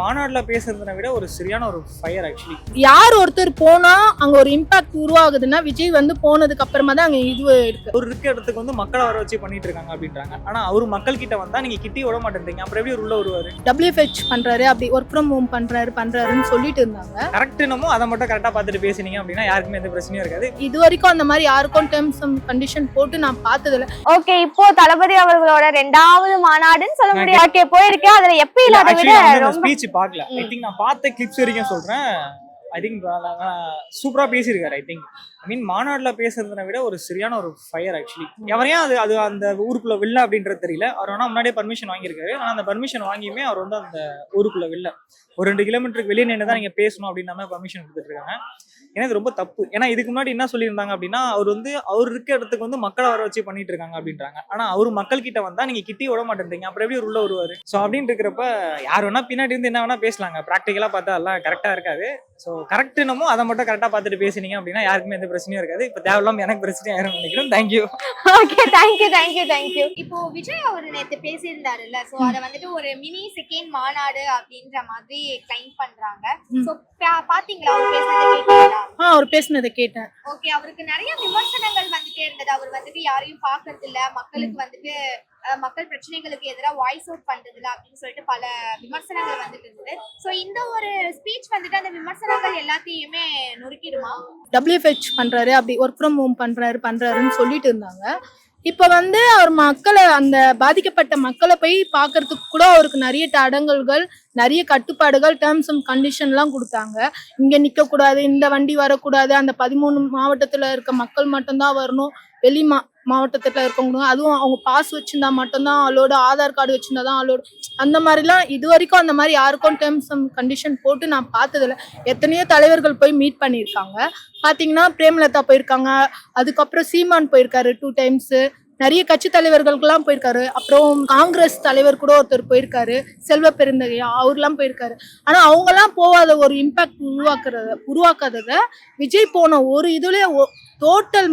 மாநாடுல பேசுறதை விட ஒரு சரியான ஒரு ஃபயர் ஆக்சுவலி யார் ஒருத்தர் போனா அங்க ஒரு இம்பாக்ட் உருவாகுதுன்னா விஜய் வந்து போனதுக்கு அப்புறமா தான் அங்க இது இருக்கு. அவர் இருக்க இடத்துக்கு வந்து மக்களை வர வச்சு பண்ணிட்டு இருக்காங்க அப்படின்றாங்க. ஆனா அவர் மக்கள் கிட்ட வந்தா நீங்க கிட்டி விட மாட்டேன்றீங்க. அப்புறம் எப்படி அவர் உள்ள வருவாரு? டபிள்யூஹெச் பண்றாரு அப்படி ஒர்க் ஃப்ரம் ஹோம் பண்றாரு பண்றாருன்னு சொல்லிட்டு இருந்தாங்க. கரெக்ட் என்னமோ அதை மட்டும் கரெக்டா பார்த்துட்டு பேசுனீங்க அப்படின்னா யாருக்குமே எந்த பிரச்சனையும் இருக்காது. இது வரைக்கும் அந்த மாதிரி யாருக்கும் டேர்ம்ஸ் அண்ட் கண்டிஷன் போட்டு நான் பார்த்ததில்ல. ஓகே இப்போ தளபதி அவர்களோட ரெண்டாவது மாநாடுன்னு சொல்ல முடியாது. ஓகே போயிருக்கேன். அதுல எப்ப இல்லாத விட ரொம்ப ஸ்பீச் பார்க்கல. ஐ திங்க் நான் பார்த்த கிளிப்ஸ் வரைக்கும் சொல்றேன். ஐ திங்க் சூப்பரா பேசியிருக்காரு ஐ திங்க் ஐ மீன் மாநாட்டில் பேசுறதை விட ஒரு சரியான ஒரு ஃபயர் ஆக்சுவலி எவரையும் அது அது அந்த ஊருக்குள்ள வில்ல அப்படின்றது தெரியல. அவர் ஆனால் முன்னாடியே பர்மிஷன் வாங்கியிருக்காரு. ஆனால் அந்த பர்மிஷன் வாங்கியுமே அவர் வந்து அந்த ஊருக்குள்ள வில்ல. ஒரு ரெண்டு கிலோமீட்டருக்கு வெளியே நின்று தான் நீங்கள் பேசணும் அப்படின்ற பர்மிஷன் கொடுத்துட்டு இருக்காங்க. ஏன்னா இது ரொம்ப தப்பு. ஏன்னா இதுக்கு முன்னாடி என்ன சொல்லியிருந்தாங்க அப்படின்னா அவர் வந்து அவர் இருக்க இடத்துக்கு வந்து மக்களை வர வச்சு பண்ணிட்டு இருக்காங்க அப்படின்றாங்க. ஆனால் அவர் மக்கள் கிட்ட வந்தால் நீங்கள் கிட்டி விட மாட்டேன்றீங்க. அப்புறம் எப்படி உள்ள வருவார்? ஸோ அப்படின்னு இருக்கிறப்ப யார் வேணா பின்னாடி இருந்து என்ன வேணா பேசலாங்க. ப்ராக்டிக்கலாக பார்த்தா எல்லாம் கரெக்டாக இருக்காது. ஸோ கரெக்ட் என்னமோ அதை மட்டும் கரெக்டாக பார்த்துட்டு பேசுனீங்க அப்படின்னா யாருக்குமே எந்த பிரச்சனையும் இருக்காது. இப்போ தேவையில்லாம எனக்கு பிரச்சனை ஆயிரும் நினைக்கிறேன். Thank you okay thank you thank you thank you இப்போ விஜய் அவர் நேத்து பேசியிருந்தாருல்ல சோ அத வந்துட்டு ஒரு மினி செகண்ட் மாநாடு அப்படின்ற மாதிரி கிளைம் பண்றாங்க. சோ பாத்தீங்களா? அவர் பேசுனதை கேட்டீங்களா? ஆ அவர் பேசினதை கேட்டேன். ஓகே அவருக்கு நிறைய விமர்சனங்கள் வந்துட்டே இருந்தது. அவர் வந்துட்டு யாரையும் பாக்குறது இல்ல மக்களுக்கு வந்துட்டு மக்கள் பிரச்சனைகளுக்கு எதிராக வாய்ஸ் அவுட் பண்ணுறதுல அப்படின்னு சொல்லிட்டு பல விமர்சனங்கள் வந்துட்டு இருந்தது. ஸோ இந்த ஒரு ஸ்பீச் வந்துட்டு அந்த விமர்சனங்கள் எல்லாத்தையுமே நொறுக்கிடுமா? டபிள்யூஹெச் பண்றாரு அப்படி ஒர்க் ஃப்ரம் ஹோம் பண்றாரு பண்றாருன்னு சொல்லிட்டு இருந்தாங்க. இப்போ வந்து அவர் மக்களை அந்த பாதிக்கப்பட்ட மக்களை போய் பார்க்கறதுக்கு கூட அவருக்கு நிறைய தடங்கல்கள் நிறைய கட்டுப்பாடுகள் டேர்ம்ஸ் அண்ட் கண்டிஷன்லாம் கொடுத்தாங்க. இங்கே நிற்கக்கூடாது இந்த வண்டி வரக்கூடாது அந்த பதிமூணு மாவட்டத்தில் இருக்க மக்கள் மட்டும்தான் வரணும் வெளி மா மாவட்டத்தில் இருக்கவங்களும் அதுவும் அவங்க பாஸ் வச்சிருந்தா மட்டும்தான் அலோடு ஆதார் கார்டு வச்சிருந்தா தான் அலோடு அந்த மாதிரிலாம் இது வரைக்கும் அந்த மாதிரி யாருக்கும் டேர்ம்ஸ் அண்ட் கண்டிஷன் போட்டு நான் பார்த்ததில்ல. எத்தனையோ தலைவர்கள் போய் மீட் பண்ணியிருக்காங்க. பார்த்தீங்கன்னா பிரேமலதா போயிருக்காங்க. அதுக்கப்புறம் சீமான் போயிருக்காரு டூ டைம்ஸு நிறைய கட்சி தலைவர்களுக்கெல்லாம் போயிருக்காரு. அப்புறம் காங்கிரஸ் தலைவர் கூட ஒருத்தர் போயிருக்காரு. செல்வ பெருந்தகையா அவர்லாம் போயிருக்காரு. ஆனா அவங்கெல்லாம் போகாத ஒரு இம்பாக்ட் உருவாக்குறத உருவாக்காதத விஜய் போன ஒரு இதுல டோட்டல்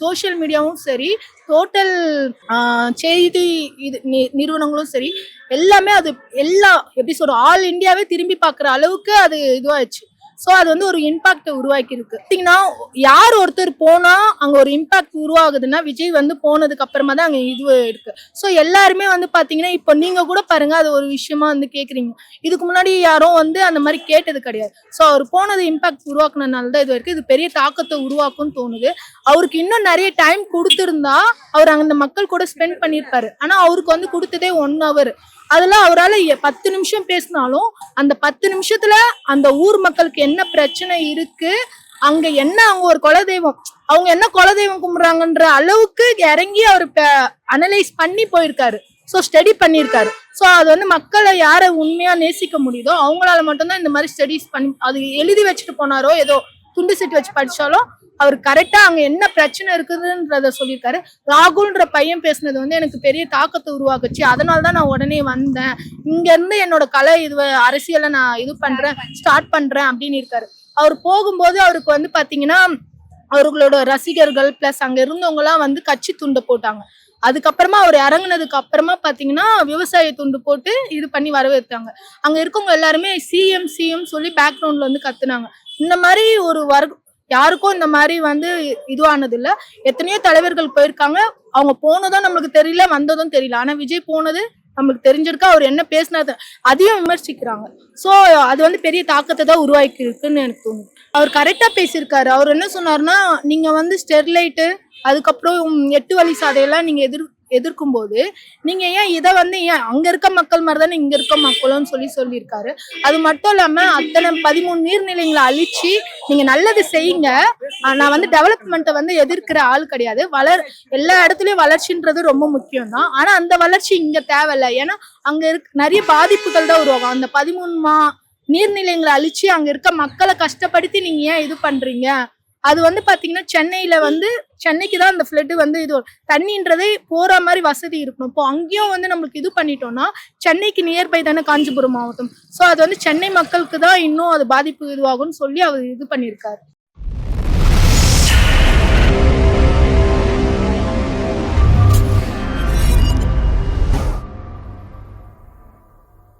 சோஷியல் மீடியாவும் சரி டோட்டல் செய்தி இது நிறுவனங்களும் சரி எல்லாமே அது எல்லா எப்படி சொல்கிறோம் ஆல் இந்தியாவே திரும்பி பார்க்குற அளவுக்கு அது இதுவாகிடுச்சு ஸோ அது வந்து ஒரு இம்பாக்டை உருவாக்கியிருக்கு. பார்த்தீங்கன்னா யார் ஒருத்தர் போனால் அங்கே ஒரு இம்பாக்ட் உருவாகுதுன்னா விஜய் வந்து போனதுக்கு அப்புறமா தான் அங்கே இது இருக்கு. ஸோ எல்லாருமே வந்து பார்த்தீங்கன்னா இப்போ நீங்கள் கூட பாருங்க அது ஒரு விஷயமா வந்து கேட்குறீங்க இதுக்கு முன்னாடி யாரும் வந்து அந்த மாதிரி கேட்டது கிடையாது. ஸோ அவர் போனது இம்பாக்ட் உருவாக்குனதுனால தான் இது வரைக்கும் இது பெரிய தாக்கத்தை உருவாக்கும்னு தோணுது. அவருக்கு இன்னும் நிறைய டைம் கொடுத்துருந்தா அவர் அந்த மக்கள் கூட ஸ்பெண்ட் பண்ணியிருப்பாரு. ஆனால் அவருக்கு வந்து கொடுத்ததே ஒன் ஹவர் அதுல அவரால் பத்து நிமிஷம் பேசினாலும் அந்த பத்து நிமிஷத்துல அந்த ஊர் மக்களுக்கு என்ன பிரச்சனை இருக்கு அங்க என்ன அவங்க ஒரு குலதெய்வம் அவங்க என்ன குலதெய்வம் கும்பிடுறாங்கன்ற அளவுக்கு இறங்கி அவர் அனலைஸ் பண்ணி போயிருக்காரு. ஸோ ஸ்டடி பண்ணியிருக்காரு. ஸோ அது வந்து மக்களை யாரை உண்மையா நேசிக்க முடியுதோ அவங்களால மட்டும்தான் இந்த மாதிரி ஸ்டடிஸ் பண்ணி அது எழுதி வச்சுட்டு போனாரோ ஏதோ துண்டு சீட்டு வச்சு படிச்சாலும் அவர் கரெக்டா அங்க என்ன பிரச்சனை இருக்குதுன்றத சொல்லியிருக்காரு. ராகுல்ன்ற பையன் பேசுனது வந்து எனக்கு பெரிய தாக்கத்தை உருவாக்குச்சு. அதனால தான் நான் உடனே வந்தேன். இங்க இருந்து என்னோட கலை இது அரசியலை நான் இது பண்றேன் ஸ்டார்ட் பண்றேன். அப்படின்னு இருக்காரு. அவர் போகும்போது அவருக்கு வந்து பாத்தீங்கன்னா அவர்களோட ரசிகர்கள் பிளஸ் அங்க இருந்தவங்க எல்லாம் வந்து கட்சி துண்டை போட்டாங்க. அதுக்கப்புறமா அவர் இறங்குனதுக்கு அப்புறமா பாத்தீங்கன்னா விவசாய துண்டு போட்டு இது பண்ணி வரவேற்றாங்க. அங்க இருக்கவங்க எல்லாருமே சிஎம் சிஎம் சொல்லி பேக்ரவுண்ட்ல வந்து கத்துனாங்க. இந்த மாதிரி ஒரு யாருக்கும் இந்த மாதிரி வந்து இதுவானது இல்ல எத்தனையோ தலைவர்கள் போயிருக்காங்க. அவங்க போனதும் நம்மளுக்கு தெரியல வந்ததும் தெரியல. ஆனா விஜய் போனது நம்மளுக்கு தெரிஞ்சிருக்கா. அவர் என்ன பேசினது அதையும் விமர்சிக்கிறாங்க. ஸோ அது வந்து பெரிய தாக்கத்தை தான் உருவாக்கி இருக்குன்னு எனக்கு தோணுது. அவர் கரெக்டா பேசியிருக்காரு. அவர் என்ன சொன்னாருன்னா நீங்க வந்து ஸ்டெர்லைட்டு அதுக்கப்புறம் எட்டு வழி சாதையெல்லாம் நீங்க எதிர் எதிர்க்கும் போது நீங்க ஏன் இதை வந்து ஏன் அங்க இருக்க மக்கள் மாதிரி தானே இங்க இருக்க மக்களும் சொல்லி சொல்லியிருக்காரு. அது மட்டும் இல்லாம அத்தனை பதிமூணு நீர்நிலைகளை அழிச்சு நீங்க நல்லது செய்யுங்க. நான் வந்து டெவலப்மெண்ட்டை வந்து எதிர்க்கிற ஆள் கிடையாது. வளர் எல்லா இடத்துலயும் வளர்ச்சின்றது ரொம்ப முக்கியம் தான் ஆனா அந்த வளர்ச்சி இங்க தேவையில்ல. ஏன்னா அங்க இருக்க நிறைய பாதிப்புகள் தான் உருவாகும். அந்த பதிமூணு மா நீர்நிலைகளை அழிச்சு அங்க இருக்க மக்களை கஷ்டப்படுத்தி நீங்க ஏன் இது பண்றீங்க? அது வந்து பாத்தீங்கன்னா சென்னையில வந்து சென்னைக்கு தான் அந்த ஃப்ளட்டு வந்து இது தண்ணின்றதே போற மாதிரி வசதி இருக்கணும். இப்போ அங்கேயும் வந்து நம்மளுக்கு இது பண்ணிட்டோம்னா சென்னைக்கு நியர்பை தானே காஞ்சிபுரம் மாவட்டம். ஸோ அது வந்து சென்னை மக்களுக்கு தான் இன்னும் அது பாதிப்பு இதுவாகும்னு சொல்லி அவர் இது பண்ணியிருக்காரு.